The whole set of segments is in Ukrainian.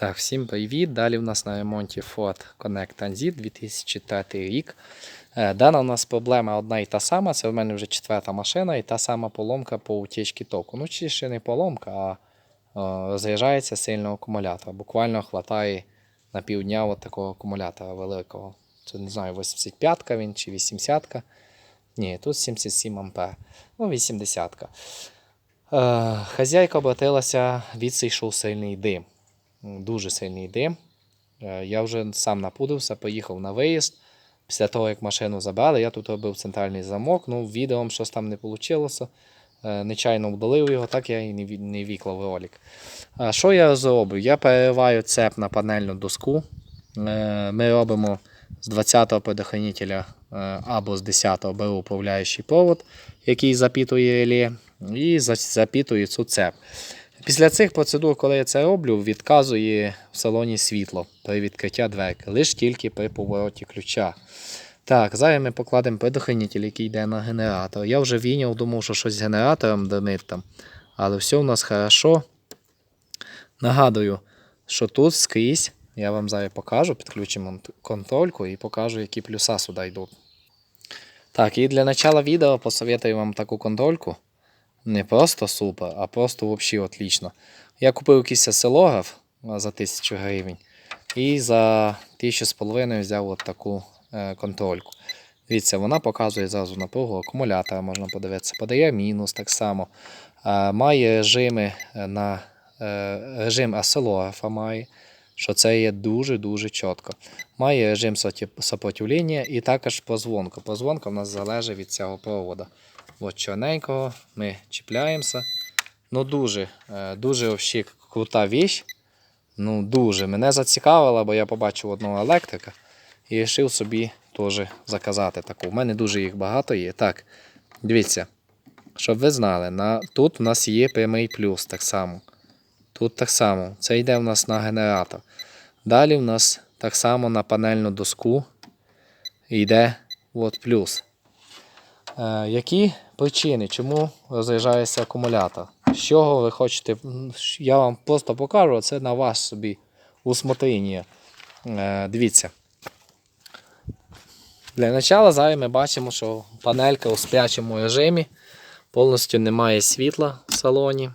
Так, всім привіт. Далі в нас на ремонті Ford Connect Transit 2003 рік. Е, Дана у нас проблема одна і та сама. Це в мене вже четверта машина і та сама поломка по утічці току. Ну, чи ще не поломка, а е, розряджається сильно акумулятор. Буквально хватає на півдня от такого акумулятора великого. Це не знаю, 85-ка він чи 80-ка. Ні, тут 77 ампер. Ну, 80-ка. Е, хазяйка обратилася, відсійшов сильний дим. Дуже сильний дим. Е, Я вже сам напудився, поїхав на виїзд. Після того, як машину забрали, я тут робив центральний замок. Ну, відео щось там не вийшло. Нечайно вдалив його, так я і не віклав ролик. Що я зроблю? Я перериваю цеп на панельну доску. Е, Ми робимо з 20-го предохранителя е, або з 10-го беру управляючий провод, який запітує реле, і за- запітую цю цеп. Після цих процедур, коли я це роблю, відказує в салоні світло при відкритті дверки, лише тільки при повороті ключа. Так, зараз ми покладемо предохранитель, який йде на генератор. Я вже війняв, думав, що щось з генератором димить там. Але все у нас хорошо. Нагадую, що тут скрізь, я вам зараз покажу, підключимо контрольку і покажу, які плюса сюди йдуть. Так, і для начала відео посоветую вам таку контрольку. Не просто супер, а просто взагалі отлично. Я купив якийсь осцилограф за 1000 гривень. І за 1500 взяв от таку е, контрольку. Дивіться, вона показує зразу напругу акумулятора, можна подивитися. Подає мінус так само. А, має режими е, на е, режим осцилографа має, що це є дуже-дуже чітко. Має режим сопротивлення і також позвонка. Позвонка в нас залежить від цього проводу. От чорненького ми чіпляємося. Ну дуже, е, дуже вообще крута віч. Ну дуже. Мене зацікавило, бо я побачив одного електрика і вирішив собі теж заказати таку. У мене дуже їх багато є. Так, дивіться, щоб ви знали, на, тут у нас є прямий плюс так само. Тут так само. Це йде в нас на генератор. Далі в нас так само на панельну доску йде от плюс. Е, які причини, чому розряджається акумулятор? З чого ви хочете? Я вам просто покажу, це на вас собі усмотрення. Е, дивіться. Для початку зараз ми бачимо, що панелька у сплячому режимі, повністю немає світла в салоні.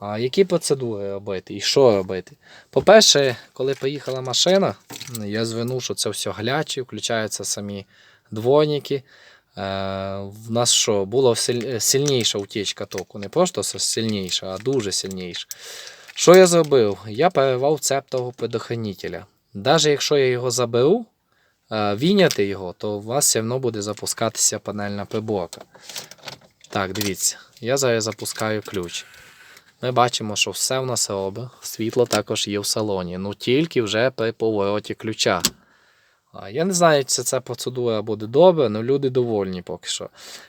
А які процедури робити і що робити? По-перше, коли поїхала машина, я звернув, що це все гляче, включаються самі двойники. Е, в нас що, була сильніша утічка току, не просто сильніша, а дуже сильніша. Що я зробив? Я перервав цеп того предохранителя. Навіть якщо я його заберу, е, віняти його, то у вас все одно буде запускатися панельна приборка. Так, дивіться, я зараз запускаю ключ. Ми бачимо, що все в нас робить. Світло також є в салоні, ну тільки вже при повороті ключа. Я не знаю, чи ця процедура буде добре, але люди довольні поки що.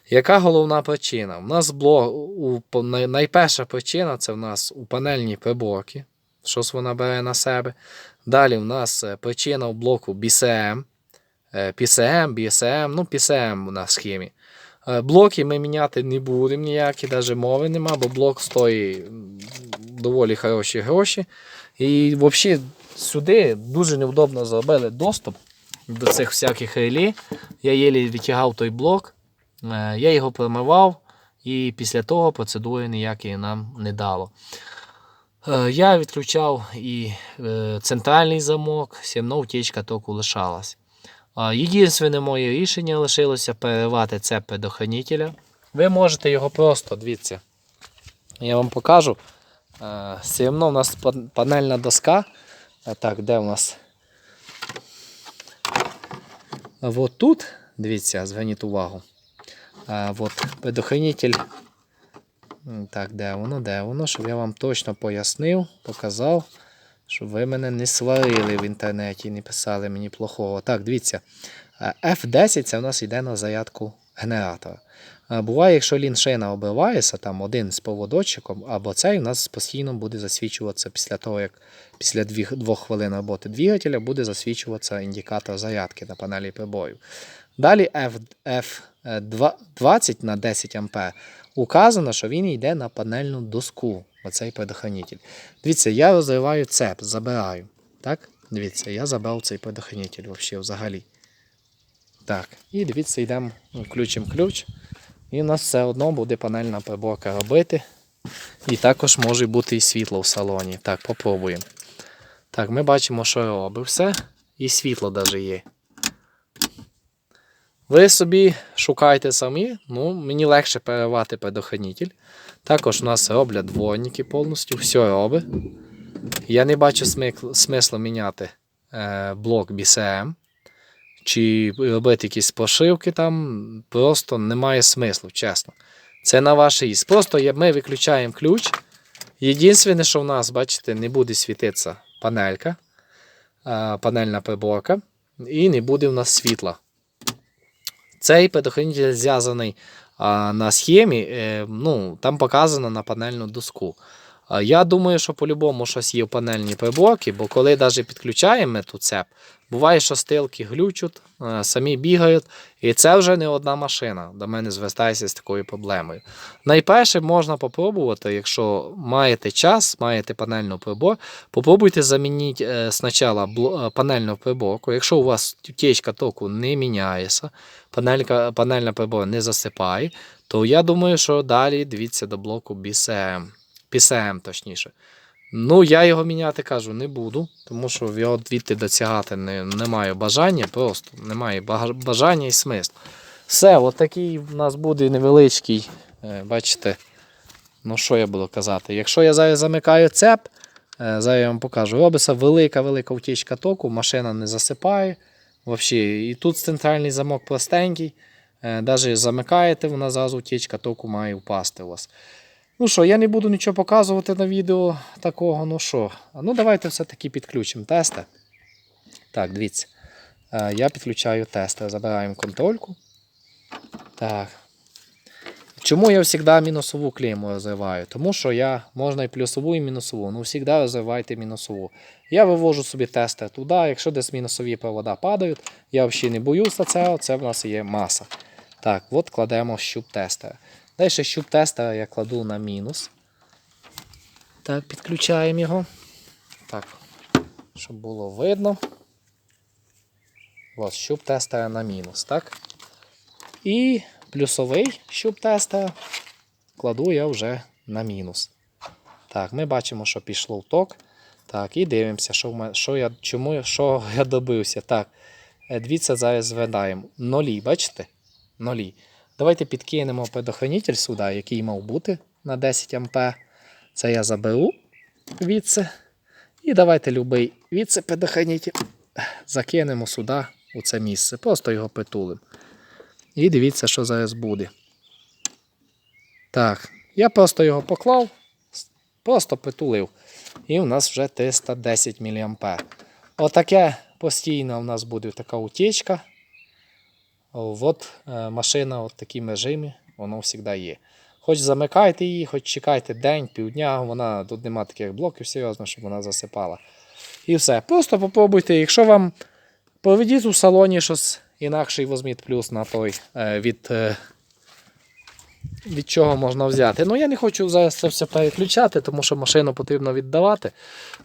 Яка головна причина? У нас у, найперша причина це в нас у панельній приборці. Щось вона бере на себе. Далі в нас е, причина у блоку BCM. Е, PCM, BSM, ну PCM на схемі. Е, Блоки ми міняти не будемо ніякі, навіть мови нема, бо блок стоїть доволі хороші гроші. І взагалі сюди дуже невдобно зробили доступ до цих всяких релі. Я єлі відтягав той блок, е, я його промивав, і після того процедури ніякої нам не дало. Е, Я відключав і е, центральний замок, все одно утічка току лишалась. Єдине моє рішення лишилося переривати це предохранителя. Ви можете його просто, дивіться. Я вам покажу. Все одно у нас панельна доска. Так, де у нас? А Вот тут, дивіться, зверніть увагу. А, вот предохранитель. Так, де воно, де воно, щоб я вам точно пояснив, показав, щоб ви мене не сварили в інтернеті, не писали мені плохого. Так, дивіться. F10 це у нас йде на зарядку генератора. Буває, якщо ліншина обривається, там один з поводочком, або цей у нас постійно буде засвічуватися після того, як після дві- двох хвилин роботи двигателя буде засвічуватися індикатор зарядки на панелі прибою. Далі F, F20 на 10 А указано, що він йде на панельну доску. Оцей предохранитель. Дивіться, я розриваю цеп, забираю. Так? Дивіться, я забрав цей предохранитель взагалі. Так, і дивіться, йдемо, ну, включимо ключ. І у нас все одно буде панельна приборка робити. І також може бути і світло в салоні. Так, попробуємо. Так, ми бачимо, що робить все. І світло навіть є. Ви собі шукайте самі, ну, мені легше перервати предохранитель. Також у нас роблять дворники повністю, все робить. Я не бачу смислу міняти е, блок BCM чи робити якісь прошивки там. Просто немає смислу, чесно. Це на ваш ріст. Просто ми виключаємо ключ. Єдине, що в нас, бачите, не буде світитися панелька, панельна приборка, і не буде в нас світла. Цей предохранитель зв'язаний на схемі, е, ну, там показано на панельну доску. Я думаю, що по-любому щось є в панельній приборці, бо коли навіть підключаємо тут цеп, буває, що стилки глючуть, е, самі бігають, і це вже не одна машина. До мене звертається з такою проблемою. Найперше можна попробувати, якщо маєте час, маєте панельну прибор, попробуйте замінити е, спочатку е, панельну приборку. Якщо у вас утечка току не міняється, панелька, панельна прибор не засипає, то я думаю, що далі дивіться до блоку BCM. PCM точніше. Ну, я його міняти кажу не буду, тому що його звідти досягати не, не маю бажання, просто немає бажання і смислу. Все, от такий в нас буде невеличкий, е, бачите, ну що я буду казати. Якщо я зараз замикаю цеп, е, зараз я вам покажу, робиться велика-велика утічка току, машина не засипає. Вообще. І тут центральний замок простенький. Навіть замикаєте, вона зразу утічка току має впасти у вас. Ну що, я не буду нічого показувати на відео такого. Ну що, ну давайте все-таки підключимо тести. Так, дивіться. Е, Я підключаю тести. Забираємо контрольку. Так. Чому я завжди мінусову клейму розриваю? Тому що я можна і плюсову, і мінусову. Ну, завжди розривайте мінусову. Я вивожу собі тести туди, якщо десь мінусові провода падають, я взагалі не боюся цього, це в нас є маса. Так, от кладемо щуп тестера. Далі щуп тестера я кладу на мінус. Так, підключаємо його. Так, щоб було видно. Ось щуп тестера на мінус, так? І плюсовий щуп тестера кладу я вже на мінус. Так, ми бачимо, що пішло в ток. Так, і дивимося, що, що я, чому, що я добився. Так, е, дивіться, зараз згадаємо. Нолі, бачите? Нолі. Давайте підкинемо предохранитель сюди, який мав бути на 10 А. Це я заберу відси. І давайте любий відси предохранитель закинемо сюди, у це місце. Просто його притулимо. І дивіться, що зараз буде. Так, я просто його поклав, просто притулив. І у нас вже 310 мА. Отаке постійно у нас буде така утічка. От е, машина в такому режимі, воно завжди є. Хоч замикайте її, хоч чекайте день, півдня, вона тут нема таких блоків серйозно, щоб вона засипала. І все. Просто попробуйте, якщо вам проведіть у салоні щось інакше візьміть плюс на той е, від, е, від чого можна взяти. Ну я не хочу зараз це все переключати, тому що машину потрібно віддавати.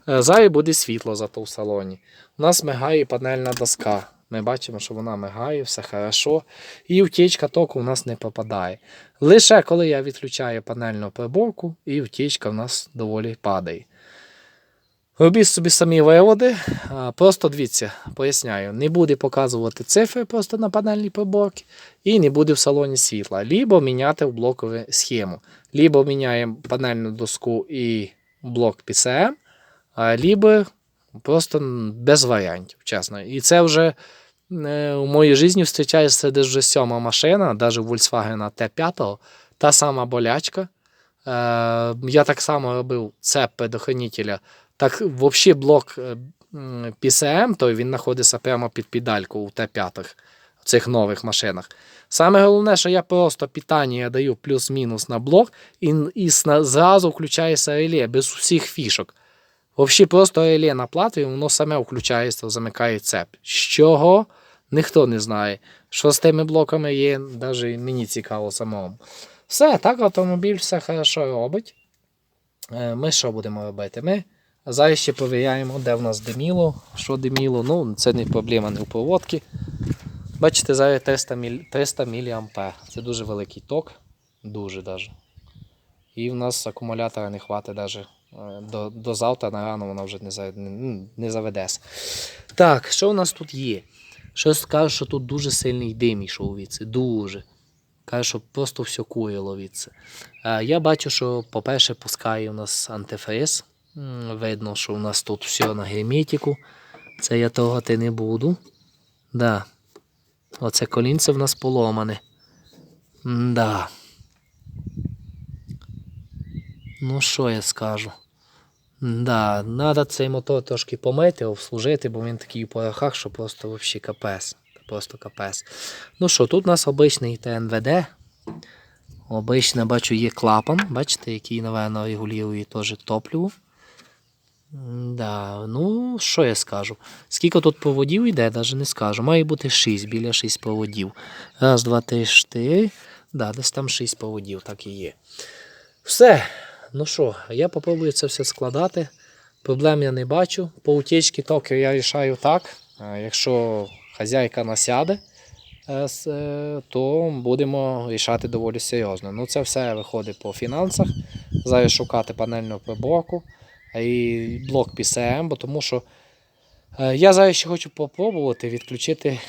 Зараз буде світло зато в салоні. У нас мигає панельна доска. Ми бачимо, що вона мигає, все хорошо. І втічка току у нас не попадає. Лише коли я відключаю панельну приборку, і втічка в нас доволі падає. Робіть собі самі виводи. Просто дивіться, поясняю, не буде показувати цифри просто на панельній приборці і не буде в салоні світла. Лібо міняти в блокову схему. Лібо міняємо панельну доску і блок PCM, лібо просто без варіантів, чесно. І це вже е, у моїй житті зустрічається десь вже сьома машина, навіть Volkswagen T5, та сама болячка. Е, Я так само робив цеп предохранителя. Так, взагалі блок е, PCM, то він знаходиться прямо під педальку у Т5 в цих нових машинах. Саме головне, що я просто питання даю плюс-мінус на блок, і, і зразу включається реле без усіх фішок. Взагалі просто реле на плату, і воно саме включається, замикає цеп. З чого? Ніхто не знає. Що з тими блоками є, навіть мені цікаво самому. Все, так автомобіль все хорошо робить. Е, Ми що будемо робити? Ми зараз ще перевіряємо, де в нас диміло, що диміло. Ну, це не проблема не в проводці. Бачите, зараз 300, міль... 300 мА. Це дуже великий ток. Дуже даже. І в нас акумулятора не хватить даже е, до, до завтра на рано воно вже не заведеться. Так, що у нас тут є? Щось каже, що тут дуже сильний дим йшов від це. Дуже. Каже, що просто все курило від це. Я бачу, що, по-перше, пускає у нас антифриз. Видно, що у нас тут все на герметику. Це я трогати не буду. Да. Оце колінце в нас поломане. Да. Ну, що я скажу? Да, треба цей мотор трошки помити, обслужити, бо він такий у порохах, що просто взагалі капець. Просто капець. Ну що, тут у нас обичний ТНВД. Обичне, бачу, є клапан. Бачите, який, напевно, регулює теж топливо. Да, ну, що я скажу? Скільки тут проводів йде, навіть не скажу. Має бути 6, біля 6 проводів. Раз, два, три, чотири. Да, десь там 6 проводів, так і є. Все. Ну що, я попробую це все складати. Проблем я не бачу. По утічці токи я рішаю так. е, Якщо хазяйка насяде, е, е, то будемо рішати доволі серйозно. Ну, це все виходить по фінансах. Зараз шукати панельну приборку і блок PCM, бо тому що я зараз ще хочу попробувати відключити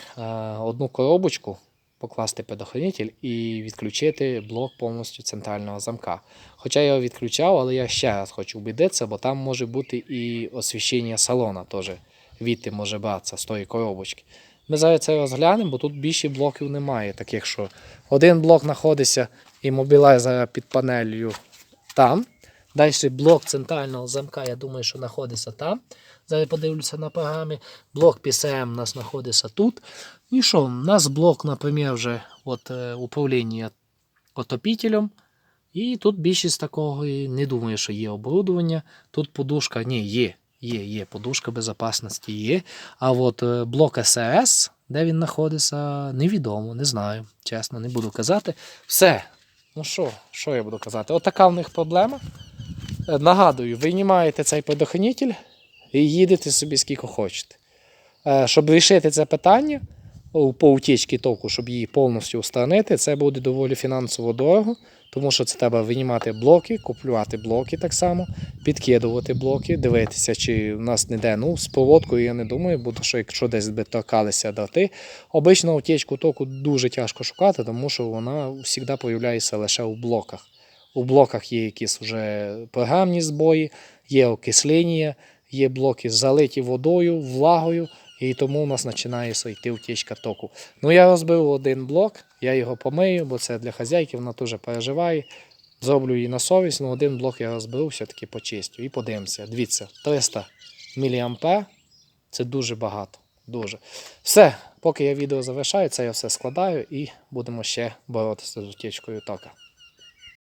одну коробочку, покласти предохранитель і відключити блок повністю центрального замка. Хоча я його відключав, але я ще раз хочу убедитися, бо там може бути і освіщення салона теж відти може братися з тої коробочки. Ми зараз це розглянемо, бо тут більше блоків немає, таких що один блок знаходиться і мобілайзера під панелью там. Далі блок центрального замка, я думаю, що знаходиться там. Зараз подивлюся на програмі. Блок PCM у нас знаходиться тут. І що? У нас блок, наприклад, вже от, е, управління отопітелем. І тут більшість такого не думаю, що є оборудовання. Тут подушка, ні, є, є, є, подушка безпечності є. А от е, блок СРС, де він знаходиться, невідомо, не знаю. Чесно, не буду казати. Все. Ну що, що я буду казати? От така в них проблема. Е, Нагадую, винімаєте цей предохранитель і їдете собі скільки хочете. Е, Щоб вирішити це питання по утічці току, щоб її повністю устранити, це буде доволі фінансово дорого, тому що це треба винімати блоки, купувати блоки так само, підкидувати блоки, дивитися, чи в нас ніде. Ну, з проводкою я не думаю, бо що якщо десь би торкалися дати. Обично утічку току дуже тяжко шукати, тому що вона завжди появляється лише у блоках. У блоках є якісь вже програмні збої, є окислення, є блоки залиті водою, влагою, і тому у нас починає йти утічка току. Ну я розбив один блок, я його помию, бо це для хазяйки, вона теж переживає. Зроблю її на совість, ну один блок я розбив, все-таки почистю. І подивимося. Дивіться, 300 мА це дуже багато. Дуже. Все, поки я відео завершаю, це я все складаю і будемо ще боротися з утічкою тока.